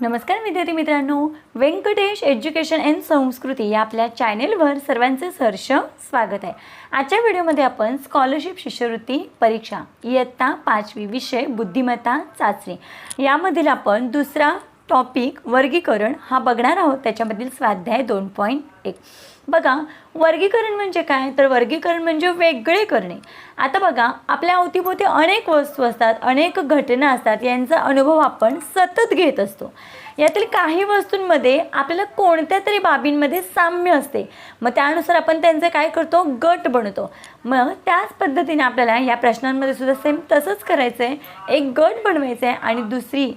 नमस्कार विद्यार्थी मित्रांनो. व्यंकटेश एज्युकेशन अँड संस्कृती या आपल्या चॅनेलवर सर्वांचे सहर्ष स्वागत आहे. आजच्या व्हिडिओमध्ये आपण स्कॉलरशिप शिष्यवृत्ती परीक्षा इयत्ता पाचवी विषय बुद्धिमत्ता चाचणी यामधील आपण दुसरा टॉपिक वर्गीकरण हा बघणार आहोत. त्याच्यामधील स्वाध्याय दोन पॉईंट एक. बघा वर्गीकरण म्हणजे काय? तर वर्गीकरण म्हणजे वेगळे करणे. आता बघा आपल्या अवतीभोवती अनेक वस्तू असतात अनेक घटना असतात यांचा अनुभव आपण सतत घेत असतो. यातील काही वस्तूंमध्ये आपल्याला कोणत्या तरी बाबींमध्ये साम्य असते. मग त्यानुसार आपण त्यांचे काय करतो? गट बनवतो मग त्याच पद्धतीने आपल्याला या प्रश्नांमध्ये सुद्धा सेम तसंच करायचं आहे एक गट बनवायचं आहे आणि दुसरी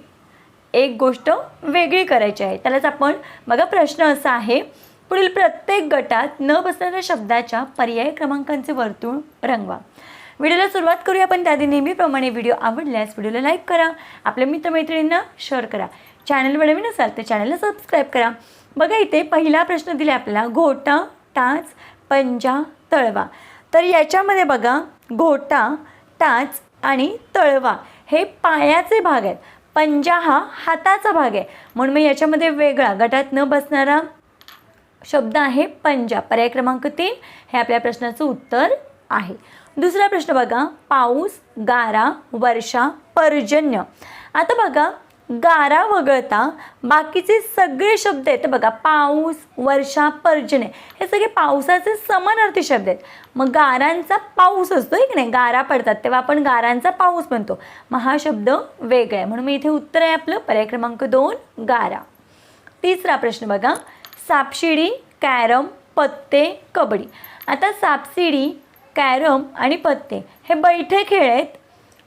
एक गोष्ट वेगळी करायची आहे. त्यालाच आपण बघा प्रश्न असा आहे. पुढील प्रत्येक गटात न बसणाऱ्या शब्दाच्या पर्याय क्रमांकांचे वर्तुळ रंगवा. व्हिडिओला सुरुवात करूया पण त्याआधी नेहमीप्रमाणे व्हिडिओ आवडल्यास व्हिडिओला लाईक करा. आपल्या मित्रमैत्रिणींना शेअर करा. चॅनलवर नवीन असाल तर चॅनलला सबस्क्राईब करा. बघा इथे पहिला प्रश्न दिला आपला घोटा टाच पंजा तळवा. तर याच्यामध्ये बघा घोटा टाच आणि तळवा हे पायाचे भाग आहेत. पंजा हा हाताचा भाग आहे. म्हणून मग याच्यामध्ये वेगळा गटात न बसणारा शब्द आहे पंजा पर्याय क्रमांक तीन हे आपल्या प्रश्नाचं उत्तर आहे. दुसरा प्रश्न बघा पाऊस गारा वर्षा पर्जन्य. आता बघा गारा वगळता बाकीचे सगळे शब्द आहेत. बघा पाऊस वर्षा पर्जने हे सगळे पावसाचे समानार्थी शब्द आहेत. मग गारांचा पाऊस असतो आहे की नाही? गारा पडतात तेव्हा आपण गारांचा पाऊस म्हणतो. मग हा शब्द वेगळा आहे. म्हणून मी इथे उत्तर आहे आपलं. पर्याय क्रमांक दोन गारा. तिसरा प्रश्न बघा. सापशिडी कॅरम पत्ते कबड्डी आता सापशिडी कॅरम आणि पत्ते हे बैठे खेळ आहेत.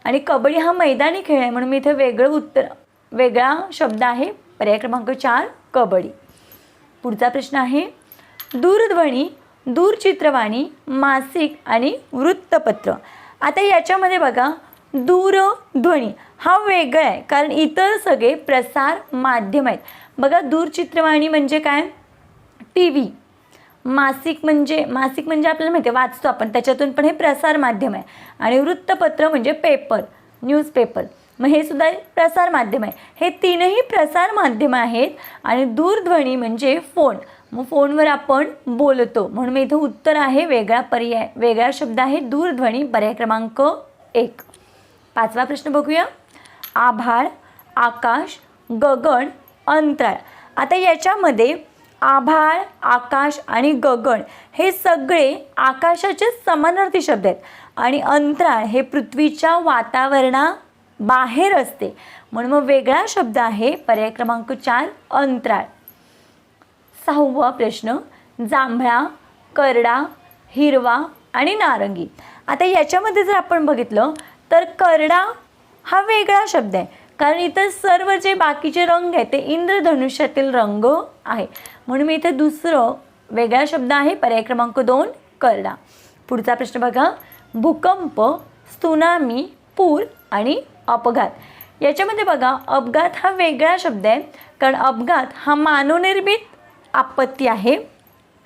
आणि कबड्डी हा मैदानी खेळ आहे. म्हणून मी इथे वेगळं उत्तर वेगळा शब्द आहे पर्याय क्रमांक चार कबड्डी. पुढचा प्रश्न आहे दूरध्वनी दूरचित्रवाणी मासिक आणि वृत्तपत्र. आता याच्यामध्ये बघा दूरध्वनी हा वेगळा आहे कारण इतर सगळे प्रसार माध्यम आहेत. बघा दूरचित्रवाणी म्हणजे काय? टी व्ही मासिक म्हणजे मासिक म्हणजे आपल्याला माहिती आहे वाचतो आपण. त्याच्यातून पण हे प्रसार माध्यम आहे. आणि वृत्तपत्र म्हणजे पेपर न्यूजपेपर. मग हे सुद्धा प्रसार माध्यम आहे. हे तीनही प्रसार माध्यम आहेत आणि दूरध्वनी म्हणजे फोन. मग फोनवर आपण बोलतो. म्हणून इथं उत्तर आहे वेगळा पर्याय. वेगळा शब्द आहे दूरध्वनी पर्याय क्रमांक एक. पाचवा प्रश्न बघूया. आभाळ आकाश गगन अंतराळ. आता याच्यामध्ये आभाळ आकाश आणि गगन हे सगळे आकाशाचे समानार्थी शब्द आहेत. आणि अंतराळ हे पृथ्वीच्या वातावरणा बाहेर असते. म्हणून मग वेगळा शब्द आहे पर्याय क्रमांक चार अंतराळ. सहावा प्रश्न जांभळा करडा हिरवा आणि नारंगी. आता याच्यामध्ये जर आपण बघितलं तर करडा हा वेगळा शब्द आहे. कारण इथं सर्व जे बाकीचे रंग आहेत ते इंद्रधनुष्यातील रंग आहे. म्हणून मी इथं दुसरं वेगळा शब्द आहे पर्याय क्रमांक दोन करडा. पुढचा प्रश्न बघा भूकंप सुनामी पूर आणि अपघात. याच्यामध्ये बघा अपघात हा वेगळा शब्द आहे कारण अपघात हा मानवनिर्मित आपत्ती आहे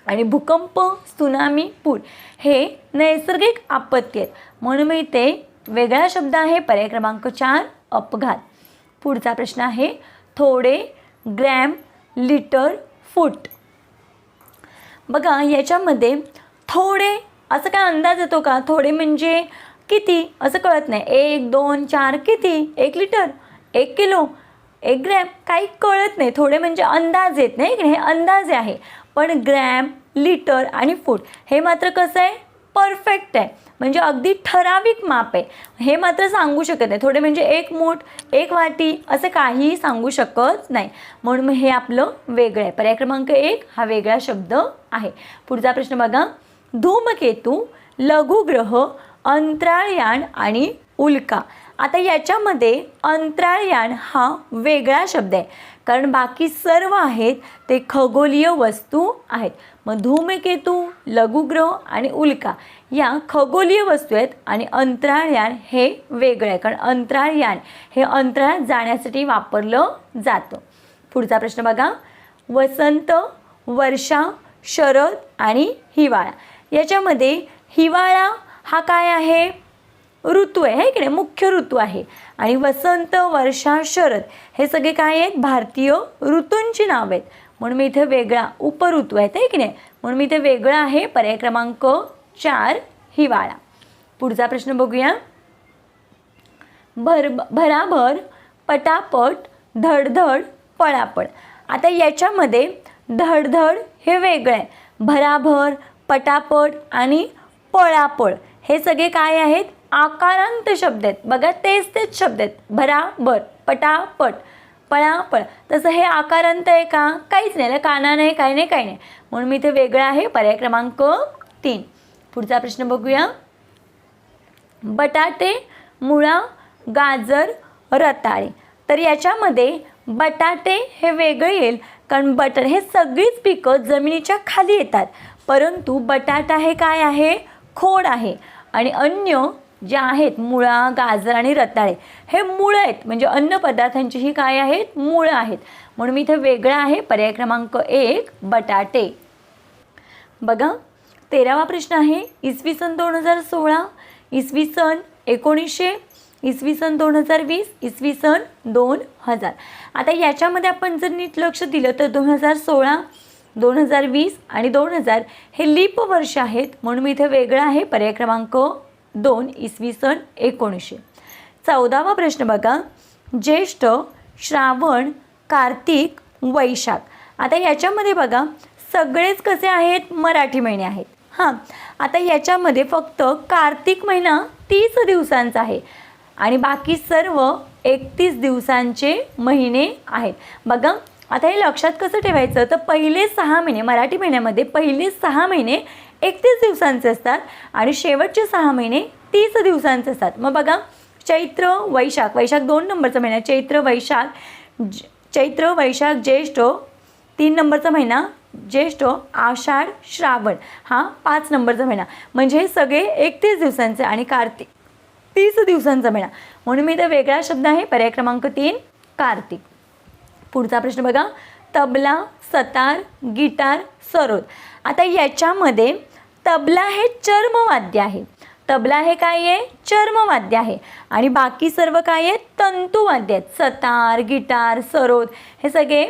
आणि भूकंप सुनामी पूर हे नैसर्गिक आपत्ती आहेत. म्हणून मी ते वेगळा शब्द आहे पर्याय क्रमांक चार अपघात. पुढचा प्रश्न आहे थोडे ग्रॅम लिटर फूट. बघा याच्यामध्ये थोडे असं काय अंदाज येतो का? थोडे म्हणजे किती? असं कळत नाही. एक दोन चार किती? एक लिटर? एक किलो? एक ग्रॅम? काही कळत नाही. थोडे म्हणजे अंदाज येत नाही की नाही? हे अंदाजे आहे. पण ग्रॅम लिटर आणि फूट हे मात्र कसं आहे? परफेक्ट आहे. म्हणजे अगदी ठराविक माप आहे. हे मात्र सांगू शकत नाही. थोडे म्हणजे एक मूठ एक वाटी असं काहीही सांगू शकत नाही. म्हणून हे आपलं वेगळं आहे. पर्याय क्रमांक एक हा वेगळा शब्द आहे. पुढचा प्रश्न बघा. धूमकेतू लघुग्रह अंतराळयान आणि उल्का. आता याच्यामध्ये अंतराळयान हा वेगळा शब्द आहे. कारण बाकी सर्व आहेत ते खगोलीय वस्तू आहेत. मग धूमकेतू लघुग्रह आणि उल्का या खगोलीय वस्तू आहेत आणि अंतराळयान हे वेगळं आहे. कारण अंतराळयान हे अंतराळात जाण्यासाठी वापरलं जातं. पुढचा प्रश्न बघा. वसंत वर्षा शरद आणि हिवाळा. याच्यामध्ये हिवाळा हा काय आहे? ऋतू आहे है की नाही? मुख्य ऋतू आहे. आणि वसंत वर्षा शरद हे सगळे काय आहेत? भारतीय ऋतूंची नाव आहेत. म्हणून मी इथे वेगळा उपऋतू आहेत आहे की नाही? म्हणून मी इथे वेगळा आहे. पर्याय क्रमांक चार हिवाळा. पुढचा प्रश्न बघूया. भर भराभर पटापट धडधड पळापळ. आता याच्यामध्ये धडधड हे वेगळं आहे. भराभर पटापट आणि पळापळ. हे सगळे काय आहेत? आकारांत शब्द आहेत. बघा तेच तेच शब्द आहेत. भराभर पटापट पळापळ. तसं हे आकारांत आहे का? काहीच नाही. काना नाही काही नाही काही नाही. म्हणून मी इथे वेगळं आहे. पर्याय क्रमांक तीन. पुढचा प्रश्न बघूया. बटाटे मुळा गाजर रताळे. तर याच्यामध्ये बटाटे हे वेगळे येईल. कारण बटर हे सगळीच पिकं जमिनीच्या खाली येतात. परंतु बटाटा हे काय आहे? खोड आहे. आणि अन्य जे आहेत मुळा गाजर आणि रताळे हे मुळं आहेत. म्हणजे अन्न पदार्थांची ही काय आहेत? मुळं आहेत. म्हणून मी इथे वेगळं आहे. पर्याय क्रमांक एक बटाटे. बघा तेरावा प्रश्न आहे. इसवी सन दोन हजार सोळा इसवी सन एकोणीसशे इसवी सन दोन हजार वीस इसवी सन दोन हजार. आता याच्यामध्ये आपण जर नीट लक्ष दिलं तर दोन हजार सोळा दोन हजार वीस आणि दोन हजार हे लीप वर्ष आहेत म्हणून मी इथे वेगळं आहे. पर्याय क्रमांक दोन इसवी सन एकोणीसशे. चौदावा प्रश्न बघा. ज्येष्ठ श्रावण कार्तिक वैशाख. आता याच्यामध्ये बघा सगळेच कसे आहेत? मराठी महिने आहेत. हां. आता याच्यामध्ये फक्त कार्तिक महिना तीस दिवसांचा आहे आणि बाकी सर्व एकतीस दिवसांचे महिने आहेत. बघा आता हे लक्षात कसं ठेवायचं? तर पहिले सहा महिने मराठी महिन्यामध्ये पहिले सहा महिने एकतीस दिवसांचे असतात आणि शेवटचे सहा महिने तीस दिवसांचे असतात. मग बघा चैत्र वैशाख वैशाख दोन नंबरचा महिना चैत्र वैशाख चैत्र वैशाख ज्येष्ठ तीन नंबरचा महिना ज्येष्ठ आषाढ श्रावण हा पाच नंबरचा महिना. म्हणजे हे सगळे एकतीस दिवसांचे आणि कार्तिक तीस दिवसांचा महिना. म्हणून मी इथे वेगळा शब्द आहे पर्याय क्रमांक तीन कार्तिक. पुढचा प्रश्न बघा. तबला सतार गिटार सरोद. आता याच्यामध्ये तबला हे चर्मवाद्य आहे. तबला हे काय आहे? चर्मवाद्य आहे. आणि बाकी सर्व काय आहे तंतुवाद्य आहेत. सतार गिटार सरोद हे सगळे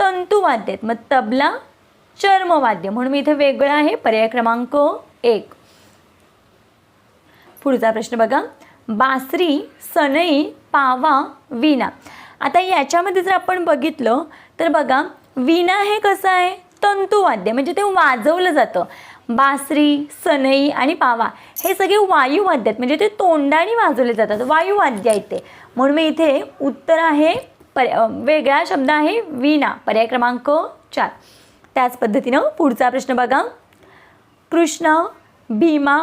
तंतुवाद्य आहेत. मग तबला चर्मवाद्य म्हणून मी इथे वेगळं आहे. पर्याय क्रमांक एक. पुढचा प्रश्न बघा. बासरी सनई पावा विना आता याच्यामध्ये जर आपण बघितलं तर बघा विणा हे कसं आहे? तंतुवाद्य म्हणजे ते वाजवलं जातं. बासरी सनई आणि पावा हे सगळे वायुवाद्य आहेत. म्हणजे ते तोंडाने वाजवले जातात. वायुवाद्य आहेत ते. म्हणून मी इथे उत्तर आहे पर्या वेगळा शब्द आहे विणा पर्याय क्रमांक चार. त्याच पद्धतीनं पुढचा प्रश्न बघा. कृष्ण भीमा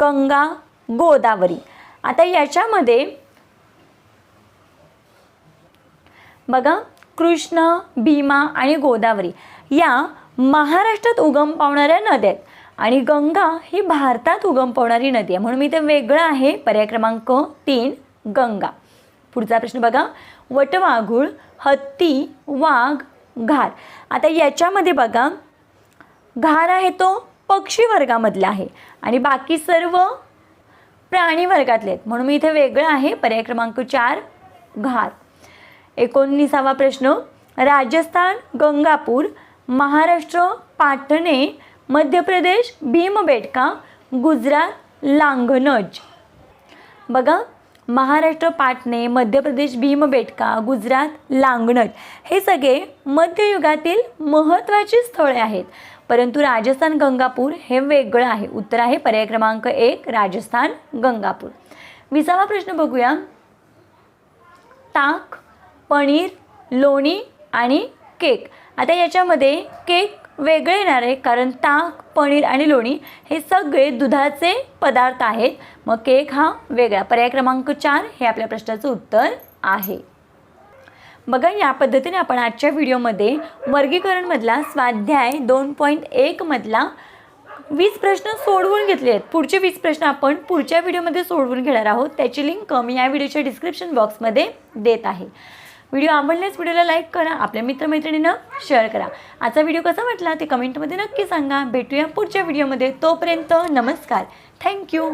गंगा गोदावरी. आता याच्यामध्ये बघा कृष्ण भीमा आणि गोदावरी या महाराष्ट्रात उगम पावणाऱ्या नद्या आहेत. आणि गंगा ही भारतात उगम पावणारी नदी आहे. म्हणून मी ते वेगळं आहे. पर्याय क्रमांक तीन गंगा. पुढचा प्रश्न बघा. वटवाघूळ हत्ती वाघ घार. आता याच्यामध्ये बघा. घार आहे तो पक्षी वर्गामधला आहे. आणि बाकी सर्व प्राणी वर्गातले आहेत. म्हणून मी इथे वेगळं आहे. पर्याय क्रमांक चार घार. एकोणीसावा प्रश्न. राजस्थान गंगापूर महाराष्ट्र पाटणे मध्य प्रदेश भीमबेटका गुजरात लांघनज बघा महाराष्ट्र पाटणे मध्य प्रदेश भीमबेटका गुजरात लांगणज हे सगळे मध्ययुगातील महत्त्वाची स्थळे आहेत. परंतु राजस्थान गंगापूर हे वेगळं आहे. उत्तर आहे पर्याय क्रमांक एक राजस्थान गंगापूर. विसावा प्रश्न बघूया. ताक पनीर लोणी आणि केक. आता याच्यामध्ये केक वेगळे येणार आहे कारण ताक पनीर आणि लोणी हे सगळे दुधाचे पदार्थ आहेत. मग केक हा वेगळा. पर्याय क्रमांक चार हे आपल्या प्रश्नाचं उत्तर आहे. बघा या पद्धतीने आपण आजच्या व्हिडिओमध्ये वर्गीकरणमधला स्वाध्याय दोन पॉईंट एकमधला वीस प्रश्न सोडवून घेतले आहेत. पुढचे वीस प्रश्न आपण पुढच्या व्हिडिओमध्ये सोडवून घेणार आहोत. त्याची लिंक मी या व्हिडिओच्या डिस्क्रिप्शन बॉक्समध्ये देत आहे. व्हिडिओ आवडल्यास व्हिडिओला लाईक करा आपल्या मित्रमैत्रिणींना शेअर करा. आजचा व्हिडिओ कसा वाटला ते कमेंटमध्ये नक्की सांगा. भेटूया पुढच्या व्हिडिओमध्ये. तोपर्यंत नमस्कार. थँक्यू.